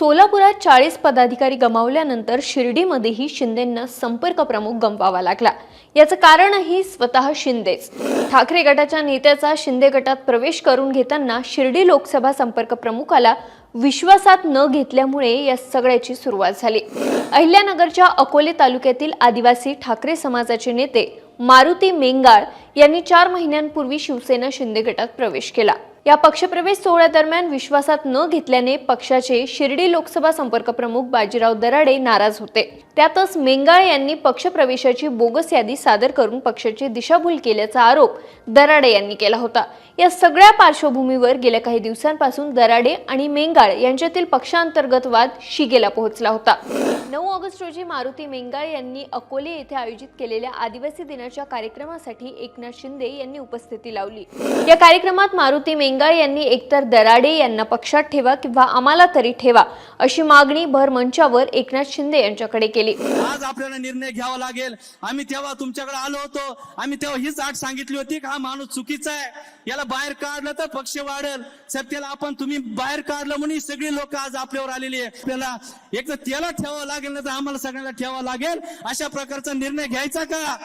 सोलापुरात चाळीस पदाधिकारी गमावल्यानंतर शिर्डीमध्येही शिंदेंना संपर्क प्रमुख गमवावा लागला. याचं कारणही स्वतः शिंदेच. ठाकरे गटाच्या नेत्याचा शिंदे गटात प्रवेश करून घेताना शिर्डी लोकसभा संपर्क प्रमुखाला विश्वासात न घेतल्यामुळे या सगळ्याची सुरुवात झाली. अहिल्यानगरच्या अकोले तालुक्यातील आदिवासी ठाकरे समाजाचे नेते मारुती मेंगाळ यांनी चार महिन्यांपूर्वी शिवसेना शिंदे गटात प्रवेश केला. या पक्षप्रवेश सोहळ्यादरम्यान विश्वासात न घेतल्याने पक्षाचे शिर्डी लोकसभा संपर्क प्रमुख बाजीराव दराडे नाराज होते. त्यातच मेंगाळ यांनी पक्षप्रवेशाची बोगस यादी सादर करून पक्षाची दिशाभूल केल्याचा आरोप दराडे यांनी केला होता. या सगळ्या पार्श्वभूमीवर गेल्या काही दिवसांपासून दराडे आणि मेंगाळ यांच्यातील पक्षांतर्गत वाद शिगेला पोहोचला होता. नऊ ऑगस्ट रोजी मारुती मेंगाळ यांनी अकोले येथे आयोजित केलेल्या आदिवासी दिनाच्या कार्यक्रमासाठी एकनाथ शिंदे यांनी उपस्थिती लावली. या कार्यक्रमात मारुती मेंगाळ यांनी एकतर दराडे यांना पक्षात ठेवा किंवा आम्हाला तरी ठेवा अशी मागणी भर मंचावर एकनाथ शिंदे यांच्याकडे केली. आज आपल्याला निर्णय घ्यावा लागेल. आम्ही तेव्हा तुमच्याकडे आलो होतो. आम्ही तेव्हा हीच आठ सांगितली होती की हा माणूस चुकीचा आहे. याला बाहेर काढलं तर पक्ष वाढेल. सर त्याला आपण तुम्ही बाहेर काढलं म्हणून सगळी लोक आज आपल्यावर आलेली आहे आपल्याला एक तर त्याला ठेवावं लागेल ना तर आम्हाला सगळ्यांना ठेवावं लागेल. अशा प्रकारचा निर्णय घ्यायचा का?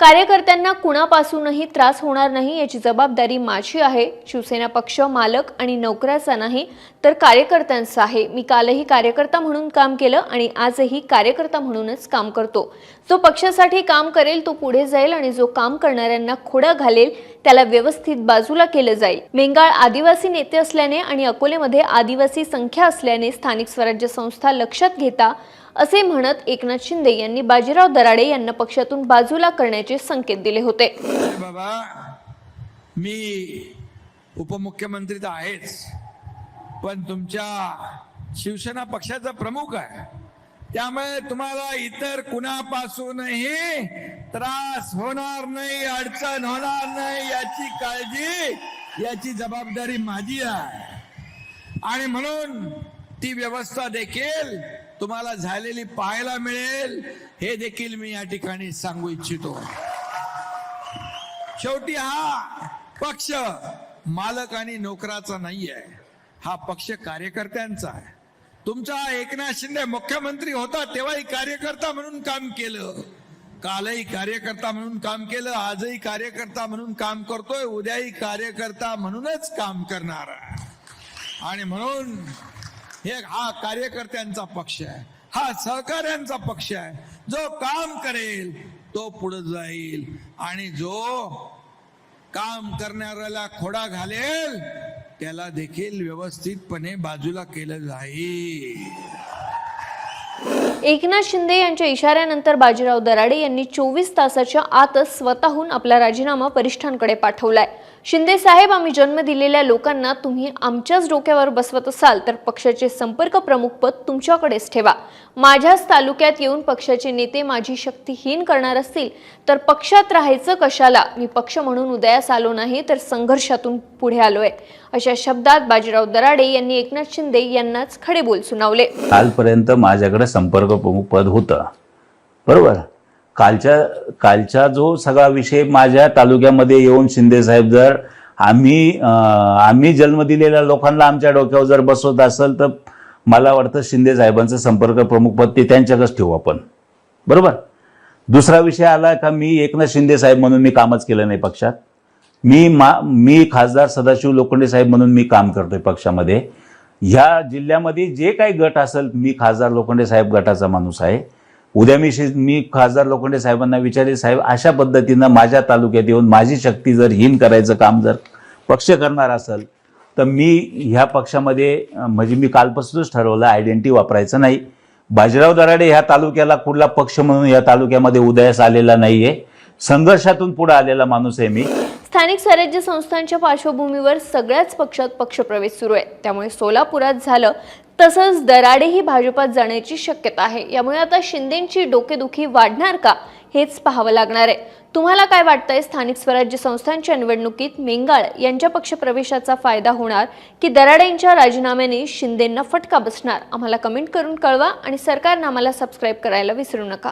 कार्यकर्त्यांना कुणापासूनही त्रास होणार नाही याची जबाबदारी माझी आहे. शिवसेना पक्ष मालक आणि नोकऱ्याचा नाही तर कार्यकर्त्यांचा आहे. मी कालही कार्यकर्ता म्हणून काम केलं आणि आजही कार्यकर्ता म्हणूनच काम करतो. जो पक्षासाठी काम करेल तो पुढे जाईल आणि जो काम करणाऱ्यांना खोडा घालेल त्याला व्यवस्थित बाजूला केलं जाईल. मेंगाळ आदिवासी नेते असल्याने आणि अकोलेमध्ये आदिवासी संख्या असल्याने स्थानिक स्वराज्य संस्था लक्षात घेता असे म्हणत एकनाथ शिंदे यांनी बाजीराव दराडे यांना पक्षातून बाजूला करण्याचे संकेत दिले होते. बाबा मी उपमुख्यमंत्री तर आहेच पण तुमच्या शिवसेना पक्षाचा प्रमुख आहे. त्यामुळे तुम्हाला इतर कुणापासूनही त्रास होणार नाही अडचण होणार नाही याची काळजी याची जबाबदारी माझी आहे. आणि म्हणून ती व्यवस्था देखील तुम्हाला झालेली पाहायला मिळेल हे देखील मी या ठिकाणी सांगू इच्छितो. शेवटी हा पक्ष मालक आणि नोकराचा नाही आहे हा पक्ष कार्यकर्त्यांचा आहे. तुमचा एकनाथ शिंदे मुख्यमंत्री होता तेव्हाही कार्यकर्ता म्हणून काम केलं. कालही कार्यकर्ता म्हणून काम केलं आजही कार्यकर्ता म्हणून काम करतोय उद्याही कार्यकर्ता म्हणूनच काम करणार आणि म्हणून हे हा कार्यकर्त्यांचा पक्ष आहे हा सहकार्यांचा पक्ष आहे. जो काम करेल तो पुढे जाईल. आणि जो काम करणाऱ्याला खोडा घालेल त्याला देखील व्यवस्थितपणे बाजूला केलं जाईल. एकनाथ शिंदे यांच्या इशाऱ्यानंतर बाजीराव दराडे यांनी चोवीस तासाच्या आतच स्वतःहून आपला राजीनामा वरिष्ठांकडे पाठवलाय. शिंदे साहेब आम्ही जन्म दिलेल्या लोकांना तुम्ही आमच्याच डोक्यावर बसवत असाल तर पक्षाचे संपर्क प्रमुख पद तुमच्याकडेच ठेवा. माझ्याच तालुक्यात येऊन पक्षाचे नेते माझी शक्तीहीन करणार असतील तर पक्षात राहायचं कशाला? मी पक्ष म्हणून उदयास आलो नाही तर संघर्षातून पुढे आलोय. अशा शब्दात बाजीराव दराडे यांनी एकनाथ शिंदे यांनाच खडे बोल सुनावले. कालपर्यंत माझ्याकडे संपर्क प्रमुख पद होतं. बरोबर? कालच्या कालचा जो सगळा विषय माझ्या तालुक्यामध्ये येऊन शिंदे साहेब जर आम्ही आम्ही जन्म दिलेल्या लोकांना आमच्या डोक्यावर जर बसवत असेल तर मला वाटतं शिंदे साहेबांचं संपर्क प्रमुख पद ते त्यांच्याकच ठेवू आपण. बरोबर? दुसरा विषय आला का मी एकनाथ शिंदे साहेब म्हणून मी कामच केलं नाही पक्षात. मी मा मी खासदार सदाशिव लोखंडे साहेब म्हणून मी काम करतोय पक्षामध्ये. ह्या जिल्ह्यामध्ये जे काही गट असेल मी खासदार लोखंडे साहेब गटाचा माणूस आहे. उद्या मी मी खासदार लोखंडे साहेबांना विचारले साहेब अशा पद्धतीनं माझ्या तालुक्यात येऊन माझी शक्ती जर हीन करायचं काम जर पक्ष करणार असेल तर मी ह्या पक्षामध्ये म्हणजे मी कालपासूनच ठरवलं आयडेंटिटी वापरायचं नाही. बाजीराव दराडे ह्या तालुक्याला कुठला पक्ष म्हणून या तालुक्यामध्ये उदयास आलेला नाही आहे संघर्षातून पुढे आलेला माणूस आहे मी. स्थानिक स्वराज्य संस्थांच्या पार्श्वभूमीवर सगळ्याच पक्षात पक्षप्रवेश सुरू आहे. त्यामुळे सोलापुरात झालं तसंच दराडेही भाजपात जाण्याची शक्यता आहे. यामुळे आता शिंदेची डोकेदुखी वाढणार का हेच पाहावं लागणार आहे. तुम्हाला काय वाटतंय? स्थानिक स्वराज्य संस्थांच्या निवडणुकीत मेंगाळ यांच्या पक्षप्रवेशाचा फायदा होणार की दराडेंच्या राजीनाम्याने शिंदेंना फटका बसणार? आम्हाला कमेंट करून कळवा आणि सरकारनं आम्हाला सबस्क्राईब करायला विसरू नका.